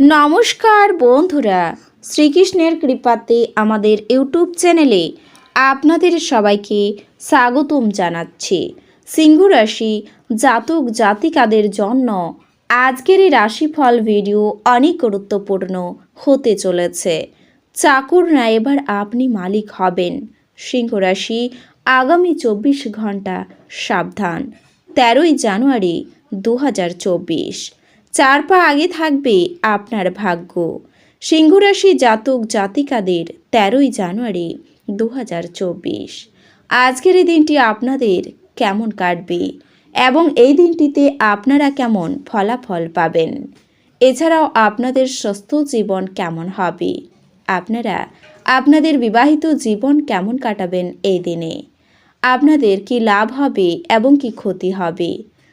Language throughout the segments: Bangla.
নমস্কার বন্ধুরা, শ্রীকৃষ্ণের কৃপাতে আমাদের ইউটিউব চ্যানেলে আপনাদের সবাইকে স্বাগতম জানাচ্ছি। সিংহ রাশি জাতক জাতিকাদের জন্য আজকের এই রাশিফল ভিডিও অনেক গুরুত্বপূর্ণ হতে চলেছে। চাকুর না এবার আপনি মালিক হবেন। সিংহ রাশি আগামী চব্বিশ ঘণ্টা সাবধান। তেরোই জানুয়ারি দু হাজার চব্বিশ। চার পা আগে থাকবে আপনার ভাগ্য। সিংহরাশি জাতক জাতিকাদের তেরোই জানুয়ারি দু হাজার চব্বিশ। আজকের এই দিনটি আপনাদের কেমন কাটবে এবং এই দিনটিতে আপনারা কেমন ফলাফল পাবেন? এছাড়াও আপনাদের সুস্থ জীবন কেমন হবে? আপনারা আপনাদের বিবাহিত জীবন কেমন কাটাবেন এই দিনে? আপনাদের কি লাভ হবে এবং কি ক্ষতি হবে?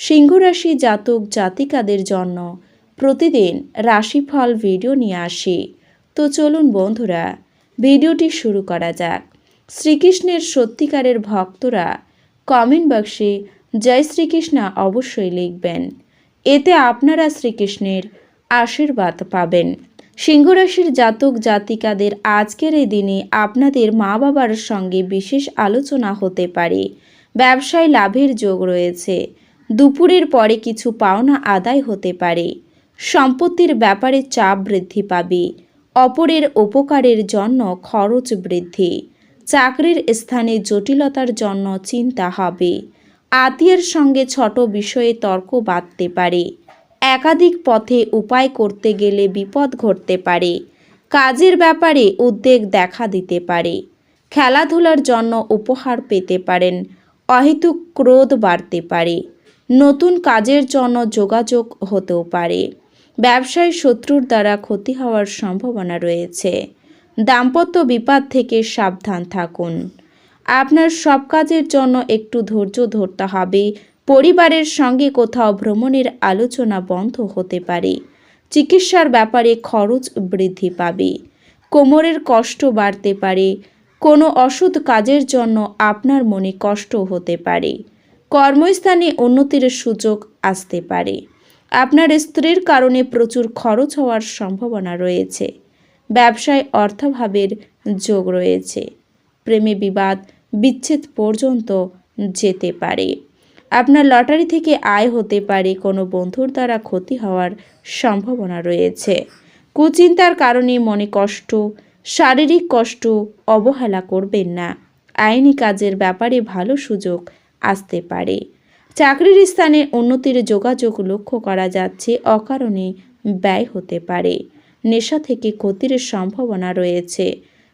সিংহরাশি জাতক জাতিকাদের জন্য প্রতিদিন রাশিফল ভিডিও নিয়ে আসি। তো চলুন বন্ধুরা, ভিডিওটি শুরু করা যাক। শ্রীকৃষ্ণের সত্যিকারের ভক্তরা কমেন্ট বক্সে জয় শ্রীকৃষ্ণ অবশ্যই লিখবেন। এতে আপনারা শ্রীকৃষ্ণের আশীর্বাদ পাবেন। সিংহরাশির জাতক জাতিকাদের আজকের এই দিনে আপনাদের মা বাবার সঙ্গে বিশেষ আলোচনা হতে পারে। ব্যবসায় লাভের যোগ রয়েছে। দুপুরের পরে কিছু পাওনা আদায় হতে পারে। সম্পত্তির ব্যাপারে চাপ বৃদ্ধি পাবে। অপরের উপকারের জন্য খরচ বৃদ্ধি। চাকরির স্থানে জটিলতার জন্য চিন্তা হবে। আত্মীয়ের সঙ্গে ছোট বিষয়ে তর্ক বাঁধতে পারে। একাধিক পথে উপায় করতে গেলে বিপদ ঘটতে পারে। কাজের ব্যাপারে উদ্বেগ দেখা দিতে পারে। খেলাধুলার জন্য উপহার পেতে পারেন। অহেতুক ক্রোধ বাড়তে পারে। নতুন কাজের জন্য যোগাযোগ হতেও পারে। ব্যবসায় শত্রুর দ্বারা ক্ষতি হওয়ার সম্ভাবনা রয়েছে। দাম্পত্য বিপাদ থেকে সাবধান থাকুন। আপনার সব কাজের জন্য একটু ধৈর্য ধরতে হবে। পরিবারের সঙ্গে কোথাও ভ্রমণের আলোচনা বন্ধ হতে পারে। চিকিৎসার ব্যাপারে খরচ বৃদ্ধি পাবে। কোমরের কষ্ট বাড়তে পারে। কোনো অসৎ কাজের জন্য আপনার মনে কষ্ট হতে পারে। কর্মস্থানে উন্নতির সুযোগ আসতে পারে। আপনার স্ত্রীর কারণে প্রচুর খরচ হওয়ার সম্ভাবনা রয়েছে। ব্যবসায় অর্থাভাবের যোগ রয়েছে। প্রেমে বিবাদ, বিচ্ছেদ পর্যন্ত যেতে পারে। আপনার লটারি থেকে আয় হতে পারে, কোনো বন্ধুর দ্বারা ক্ষতি হওয়ার সম্ভাবনা রয়েছে। কুচিন্তার কারণে মনে কষ্ট, শারীরিক কষ্ট অবহেলা করবেন না। আইনি কাজের ব্যাপারে ভালো সুযোগ আসতে পারে। চাকরির স্থানে উন্নতির যোগাযোগ লক্ষ্য করা যাচ্ছে, অকারণে ব্যয় হতে পারে। নেশা থেকে ক্ষতির সম্ভাবনা রয়েছে।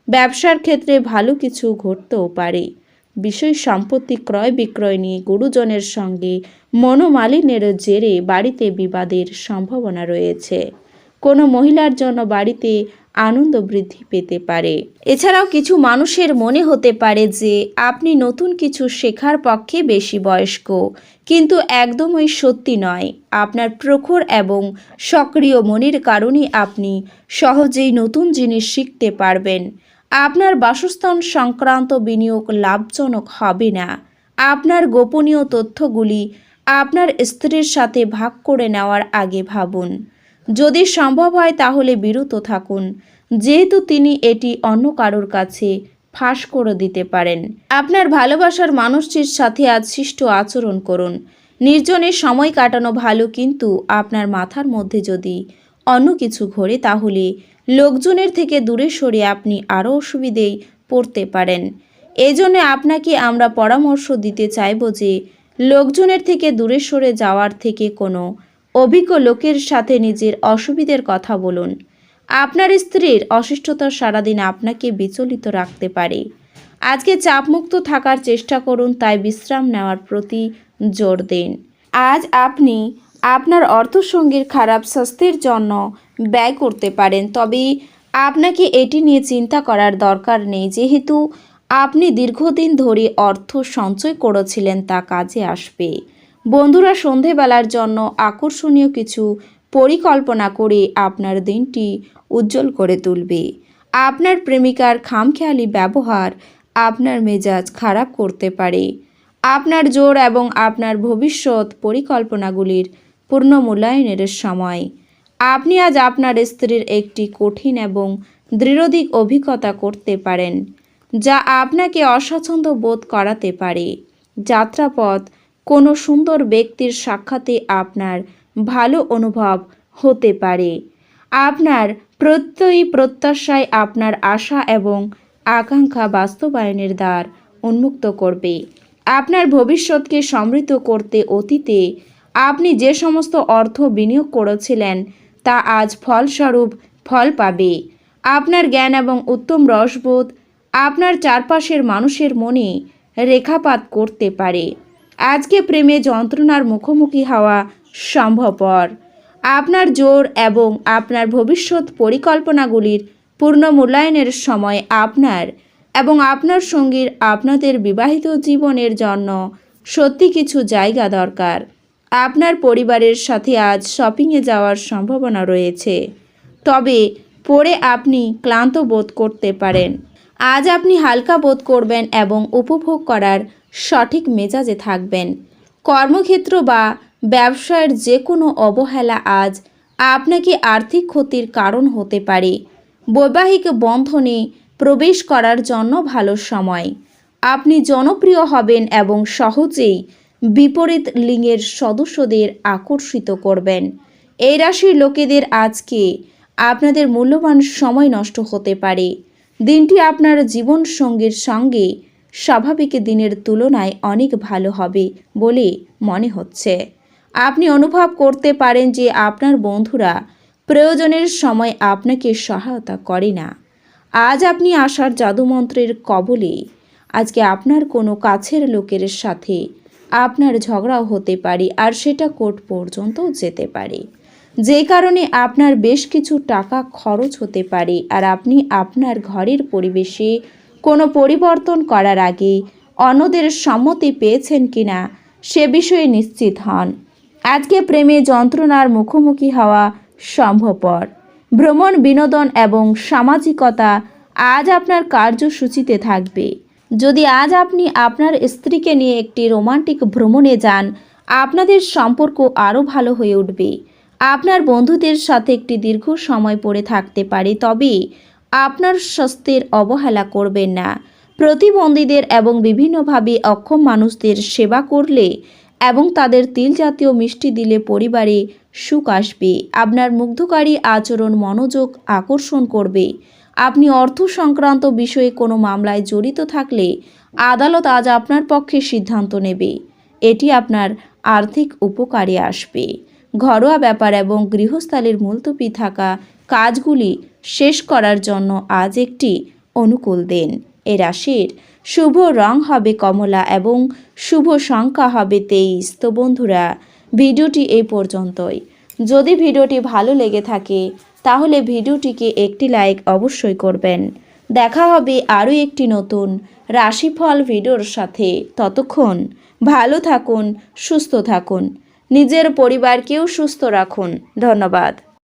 ব্যবসার ক্ষেত্রে ভালো কিছু ঘটতেও পারে। বিষয় সম্পত্তি ক্রয় বিক্রয় নিয়ে গুরুজনের সঙ্গে মনোমালিন্যের জেরে বাড়িতে বিবাদের সম্ভাবনা রয়েছে। কোনো মহিলার জন্য বাড়িতে আনন্দ বৃদ্ধি পেতে পারে। এছাড়াও কিছু মানুষের মনে হতে পারে যে, আপনি নতুন কিছু শেখার পক্ষে বেশি বয়স্ক। কিন্তু একদমই সত্যি নয়। আপনার প্রখর এবং সক্রিয় মনের কারণে আপনি সহজেই নতুন জিনিস শিখতে পারবেন। আপনার বাসস্থান সংক্রান্ত বিনিয়োগ লাভজনক হবে না। আপনার গোপনীয় তথ্যগুলি আপনার স্ত্রীর সাথে ভাগ করে নেওয়ার আগে ভাবুন। যদি সম্ভব হয় তাহলে বিরত থাকুন। যেহেতু তিনি এটি অন্য কারোর কাছে ফাঁস করে দিতে পারেন। আপনার ভালোবাসার মানুষটির সাথে আজ শিষ্ট আচরণ করুন। নির্জনে সময় কাটানো ভালো কিন্তু আপনার মাথার মধ্যে যদি অন্য কিছু ঘোরে তাহলে লোকজনের থেকে দূরে সরে আপনি আরও অসুবিধেই পড়তে পারেন। এই জন্য আপনাকে আমরা পরামর্শ দিতে চাইব যে, লোকজনের থেকে দূরে সরে যাওয়ার থেকে কোনো অভিজ্ঞ লোকের সাথে নিজের অসুবিধের কথা বলুন। আপনার স্ত্রীর অসুস্থতা সারাদিন আপনাকে বিচলিত রাখতে পারে। আজকে চাপমুক্ত থাকার চেষ্টা করুন, তাই বিশ্রাম নেওয়ার প্রতি জোর দিন। আজ আপনি আপনার অর্থসঙ্গীর খারাপ স্বাস্থ্যের জন্য ব্যয় করতে পারেন, তবে আপনাকে এটি নিয়ে চিন্তা করার দরকার নেই। যেহেতু আপনি দীর্ঘদিন ধরে অর্থ সঞ্চয় করেছিলেন, তা কাজে আসবে। বন্ধুরা সন্ধেবেলার জন্য আকর্ষণীয় কিছু পরিকল্পনা করে আপনার দিনটি উজ্জ্বল করে তুলবে। আপনার প্রেমিকার খামখেয়ালি ব্যবহার আপনার মেজাজ খারাপ করতে পারে। আপনার জোর এবং আপনার ভবিষ্যৎ পরিকল্পনাগুলির পূর্ণ মূল্যায়নের সময়। আপনি আজ আপনার স্ত্রীর একটি কঠিন এবং দৃঢ়দিক অভিজ্ঞতা করতে পারেন, যা আপনাকে অস্বাচ্ছন্দ্য বোধ করাতে পারে। যাত্রাপথ কোনো সুন্দর ব্যক্তির সাক্ষাতে আপনার ভালো অনুভব হতে পারে। আপনার প্রত্যয়ী প্রত্যাশায় আপনার আশা এবং আকাঙ্ক্ষা বাস্তবায়নের দ্বার উন্মুক্ত করবে। আপনার ভবিষ্যৎকে সমৃদ্ধ করতে অতীতে আপনি যে সমস্ত অর্থ বিনিয়োগ করেছিলেন, তা আজ ফলস্বরূপ ফল পাবে। আপনার জ্ঞান এবং উত্তম রসবোধ আপনার চারপাশের মানুষের মনে রেখাপাত করতে পারে। আজকে প্রেমে যন্ত্রণার মুখোমুখি হওয়া সম্ভবপর। আপনার জোর এবং আপনার ভবিষ্যৎ পরিকল্পনাগুলির পূর্ণ মূল্যায়নের সময় আপনার এবং আপনার সঙ্গীর আপনাদের বিবাহিত জীবনের জন্য সত্যি কিছু জায়গা দরকার। আপনার পরিবারের সাথে আজ শপিংয়ে যাওয়ার সম্ভাবনা রয়েছে। তবে পরে আপনি ক্লান্ত বোধ করতে পারেন। আজ আপনি হালকা বোধ করবেন এবং উপভোগ করার সঠিক মেজাজে থাকবেন। কর্মক্ষেত্র বা ব্যবসায়ের যে কোনো অবহেলা আজ আপনাকে আর্থিক ক্ষতির কারণ হতে পারে। বৈবাহিক বন্ধনে প্রবেশ করার জন্য ভালো সময়। আপনি জনপ্রিয় হবেন এবং সহজেই বিপরীত লিঙ্গের সদস্যদের আকর্ষিত করবেন। এই রাশির লোকেদের আজকে আপনাদের মূল্যবান সময় নষ্ট হতে পারে। দিনটি আপনার জীবন সঙ্গীর সঙ্গে স্বাভাবিক দিনের তুলনায় অনেক ভালো হবে বলে মনে হচ্ছে। আপনি অনুভব করতে পারেন যে আপনার বন্ধুরা প্রয়োজনের সময় আপনাকে সহায়তা করে না। আজ আপনি আসার জাদুমন্ত্রের কবলে। আজকে আপনার কোনো কাছের লোকের সাথে আপনার ঝগড়াও হতে পারে আর সেটা কোর্ট পর্যন্ত যেতে পারে। যে কারণে আপনার বেশ কিছু টাকা খরচ হতে পারে আর আপনি আপনার ঘরের পরিবেশে কোনো পরিবর্তন করার আগে অন্যদের সম্মতি পেয়েছেন কিনা সে বিষয়ে নিশ্চিত হন। আজকে প্রেমে যন্ত্রণার মুখোমুখি হওয়া সম্ভবপর। ভ্রমণ, বিনোদন এবং সামাজিকতা আজ আপনার কার্যসূচিতে থাকবে। যদি আজ আপনি আপনার স্ত্রীকে নিয়ে একটি রোমান্টিক ভ্রমণে যান, আপনাদের সম্পর্ক আরও ভালো হয়ে উঠবে। আপনার বন্ধুদের সাথে একটি দীর্ঘ সময় পড়ে থাকতে পারে, তবে আপনার স্বাস্থ্যের অবহেলা করবেন না। প্রতিবন্ধীদের এবং বিভিন্নভাবে অক্ষম মানুষদের সেবা করলে এবং তাদের তিল জাতীয় মিষ্টি দিলে পরিবারে সুখ আসবে। আপনার মুগ্ধকারী আচরণ মনোযোগ আকর্ষণ করবে। আপনি অর্থ সংক্রান্ত বিষয়ে কোনো মামলায় জড়িত থাকলে আদালত আজ আপনার পক্ষে সিদ্ধান্ত নেবে। এটি আপনার আর্থিক উপকারে আসবে। ঘরোয়া ব্যাপার এবং গৃহস্থালির মুলতবি থাকা কাজগুলি শেষ করার জন্য আজ একটি অনুকূল দিন। এ রাশির শুভ রং হবে কমলা এবং শুভ সংখ্যা হবে তেইশ। তো বন্ধুরা, ভিডিওটি এই পর্যন্তই। যদি ভিডিওটি ভালো লেগে থাকে, তাহলে ভিডিওটিকে একটি লাইক অবশ্যই করবেন। দেখা হবে আরও একটি নতুন রাশিফল ভিডিওর সাথে। ততক্ষণ ভালো থাকুন, সুস্থ থাকুন। নিজের পরিবারকেও সুস্থ রাখুন। ধন্যবাদ।